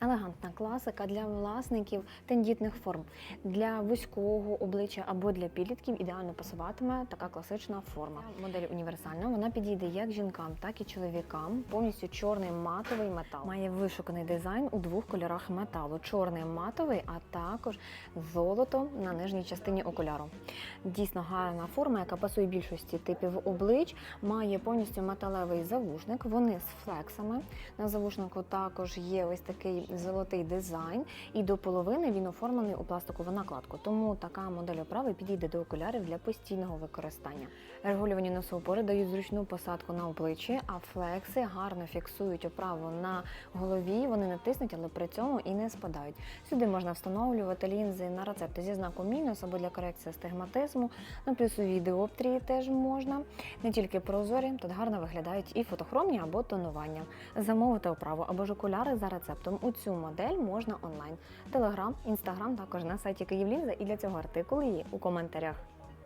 Елегантна класика для власників тендітних форм. Для вузького обличчя або для підлітків ідеально пасуватиме така класична форма. Модель універсальна, вона підійде як жінкам, так і чоловікам. Повністю чорний матовий метал. Має вишуканий дизайн у двох кольорах металу: чорний матовий, а також золото на нижній частині окуляру. Дійсно гарна форма, яка пасує більшості типів облич, має повністю металевий завушник. Вони з флексами. На завушнику також є ось такий золотий дизайн, і до половини він оформлений у пластикову накладку. Тому така модель оправи підійде до окулярів для постійного використання. Регулювані носоупори дають зручну посадку на обличчі, а флекси гарно фіксують оправу на голові. Вони не тиснуть, але при цьому і не спадають. Сюди можна встановлювати лінзи на рецепти зі знаком мінус або для корекції стигматизму. На плюсові діоптрії теж можна. Не тільки прозорі, тут гарно виглядають і фотохромні або тонування. Замовити оправу або ж окуляри за рецептом у цю модель можна онлайн. Телеграм, інстаграм також на сайті Київлінза і для цього артикул є у коментарях.